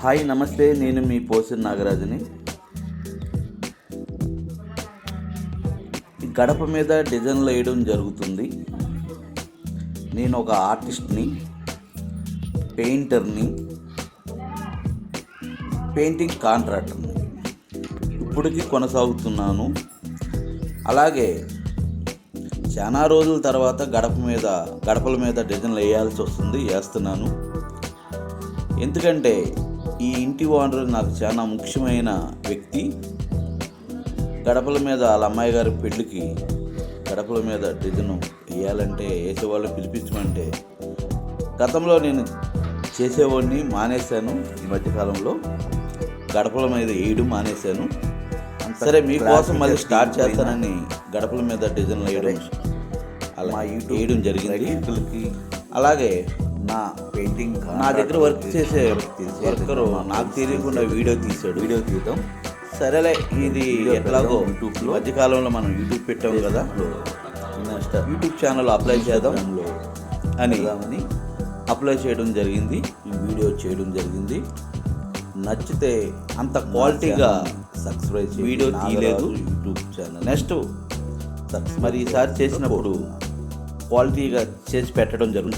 Hi నమస్తే నేను మీ పోసిన నాగరాజుని. గడప మీద డిజైన్లు వేయడం జరుగుతుంది. నేను ఒక ఆర్టిస్ట్ని పెయింటర్ని పెయింటింగ్ కాంట్రాక్టర్ని ఇప్పటికీ కొనసాగుతున్నాను. అలాగే చాలా రోజుల తర్వాత గడప మీద గడపల మీద డిజైన్లు వేయాల్సి వస్తుంది వేస్తున్నాను. ఎందుకంటే ఈ ఇంటి ఓనర్ నాకు చాలా ముఖ్యమైన వ్యక్తి. గడపల మీద వాళ్ళ అమ్మాయి గారి పెళ్ళికి గడపల మీద డిజైన్ వేయాలంటే వేసేవాళ్ళు పిలిపించమంటే గతంలో నేను చేసేవాడిని మానేశాను. ఈ మధ్యకాలంలో గడపల మీద వేయడం మానేశాను. సరే మీకోసం మళ్ళీ స్టార్ట్ చేస్తానని గడపల మీద డిజైన్లు వేయడం అలా వేయడం జరిగింది. అలాగే నా పెయింటింగ్ నా దగ్గర వర్క్ చేసే వర్కరు నాకు తెలియకుండా వీడియో తీసాడు వీడియో తీయడం సరేలే ఇది ఎట్లాగో యూట్యూబ్లో మధ్యకాలంలో మనం యూట్యూబ్ పెట్టాం కదా. నెక్స్ట్ యూట్యూబ్ ఛానల్ అప్లై చేద్దాం. అని అప్లై చేయడం జరిగింది. ఈ వీడియో చేయడం జరిగింది. నచ్చితే అంత క్వాలిటీగా సబ్స్క్రైబ్ వీడియో తీయలేదు. యూట్యూబ్ ఛానల్ నెక్స్ట్ మరి ఈసారి చేసినప్పుడు క్వాలిటీగా చేసి పెట్టడం జరుగుతుంది.